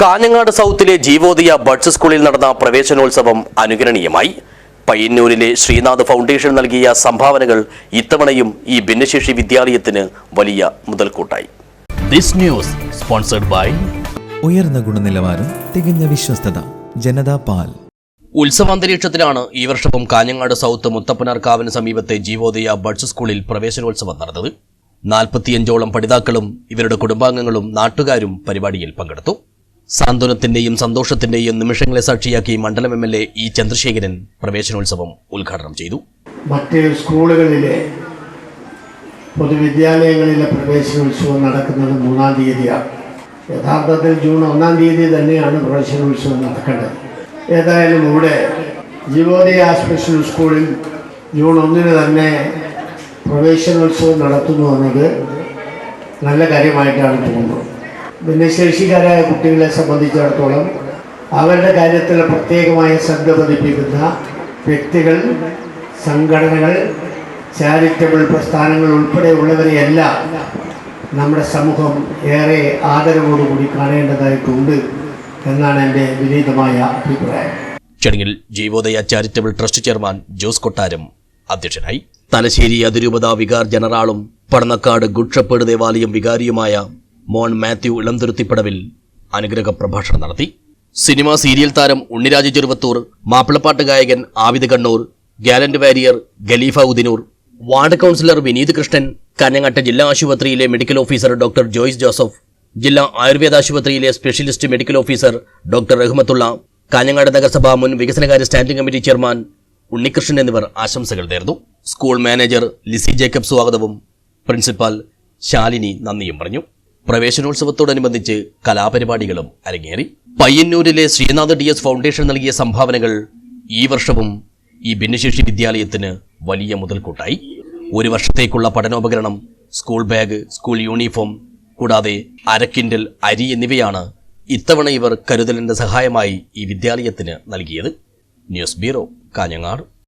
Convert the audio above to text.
Kanhangad സൗത്തിലെ Jeevodaya buds സ്കൂളിൽ നടന്ന പ്രവേശനോത്സവം അനുകരണീയമായി. പയ്യന്നൂരിലെ ശ്രീനാഥ് ഫൗണ്ടേഷൻ നൽകിയ സംഭാവനകൾ ഇത്തവണയും ഈ ഭിന്നശേഷി വിദ്യാലയത്തിന് വലിയ മുതൽക്കൂട്ടായി. ദിസ് ന്യൂസ് സ്പോൺസർഡ് ബൈ ഉയർന്ന ഗുണനിലവാരം തികഞ്ഞ വിശ്വസ്തത ജനതാ പാൽ. ഉത്സവാന്തരീക്ഷത്തിലാണ് ഈ വർഷവും കാഞ്ഞങ്ങാട് സൗത്ത് മുത്തപ്പനാർക്കാവിന് സമീപത്തെ ജീവോദയ ബഡ്സ് സ്കൂളിൽ പ്രവേശനോത്സവം നടന്നത്. നാൽപ്പത്തിയഞ്ചോളം പഠിതാക്കളും ഇവരുടെ കുടുംബാംഗങ്ങളും നാട്ടുകാരും പരിപാടിയിൽ പങ്കെടുത്തു. സാന്ത്വനത്തിന്റെയും സന്തോഷത്തിന്റെയും നിമിഷങ്ങളെ സാക്ഷിയാക്കി മണ്ഡലം M L A E Chandrasekharan പ്രവേശനോത്സവം ഉദ്ഘാടനം ചെയ്തു. മറ്റ് സ്കൂളുകളിലെ പൊതുവിദ്യാലയങ്ങളിലെ പ്രവേശനോത്സവം നടക്കുന്നത് മൂന്നാം തീയതിയാണ്. യഥാർത്ഥത്തിൽ ജൂൺ ഒന്നാം തീയതി തന്നെയാണ് പ്രവേശനോത്സവം നടക്കേണ്ടത്. ഏതായാലും ഇവിടെ ജീവോദയ സ്പെഷ്യൽ സ്കൂളിൽ ജൂൺ ഒന്നിന് തന്നെ പ്രവേശനോത്സവം നടത്തുന്നു എന്നത് നല്ല കാര്യമായിട്ടാണ് തോന്നുന്നത്. ഭിന്നശേഷിക്കാരായ കുട്ടികളെ സംബന്ധിച്ചിടത്തോളം അവരുടെ കാര്യത്തിൽ പ്രത്യേകമായ ശ്രദ്ധ പതിപ്പിക്കുന്ന വ്യക്തികൾ സംഘടനകൾ ചാരിറ്റബിൾ പ്രസ്ഥാനങ്ങൾ ഉൾപ്പെടെയുള്ളവരെയെല്ലാം നമ്മുടെ സമൂഹം ഏറെ ആദരവോടുകൂടി കാണേണ്ടതായിട്ടുണ്ട് എന്നാണ് എന്റെ വിനീതമായ അഭിപ്രായം. ചടങ്ങിൽ Jeevodaya charitable trust chairman Jose Kottaram അധ്യക്ഷനായി. തലശ്ശേരി അതിരൂപതാ വികാർ ജനറാളും പടന്നക്കാട് ഗുഡ്ഷപ്പേട് ദേവാലയം വികാരിയുമായ മോൺ മാത്യു ഇളംതുരുത്തിപ്പടവിൽ അനുഗ്രഹ പ്രഭാഷണം നടത്തി. സിനിമ സീരിയൽ താരം ഉണ്ണിരാജ് ചെറുവത്തൂർ മാപ്പിളപ്പാട്ട് ഗായകൻ Avid Kannur gallant warrior Khalifa Udinoor ward councillor Vineeth Krishnan കാഞ്ഞങ്ങാട്ട് ജില്ലാ ആശുപത്രിയിലെ medical officer doctor Joyce Joseph ജില്ലാ ആയുർവേദ ആശുപത്രിയിലെ specialist medical officer doctor Rahmathulla Kanhangad നഗരസഭ മുൻ വികസനകാര്യ സ്റ്റാൻഡിംഗ് കമ്മിറ്റി ചെയർമാൻ ഉണ്ണികൃഷ്ണൻ എന്നിവർ ആശംസകൾ നേർന്നു. സ്കൂൾ മാനേജർ ലിസി ജേക്കബ് സ്വാഗതവും പ്രിൻസിപ്പാൽ ശാലിനി നന്ദിയും പറഞ്ഞു. പ്രവേശനോത്സവത്തോടനുബന്ധിച്ച് കലാപരിപാടികളും അരങ്ങേറി. പയ്യന്നൂരിലെ ശ്രീനാഥ് ഡി എസ് ഫൗണ്ടേഷൻ നൽകിയ സംഭാവനകൾ ഈ വർഷവും ഈ ഭിന്നശേഷി വിദ്യാലയത്തിന് വലിയ മുതൽക്കൂട്ടായി. ഒരു വർഷത്തേക്കുള്ള പഠനോപകരണം സ്കൂൾ ബാഗ് സ്കൂൾ യൂണിഫോം കൂടാതെ അരക്കിൻഡൽ അരി എന്നിവയാണ് ഇത്തവണ ഇവർ കരുതലിന്റെ സഹായമായി ഈ വിദ്യാലയത്തിന് നൽകിയത്. News bureau Kanhangad.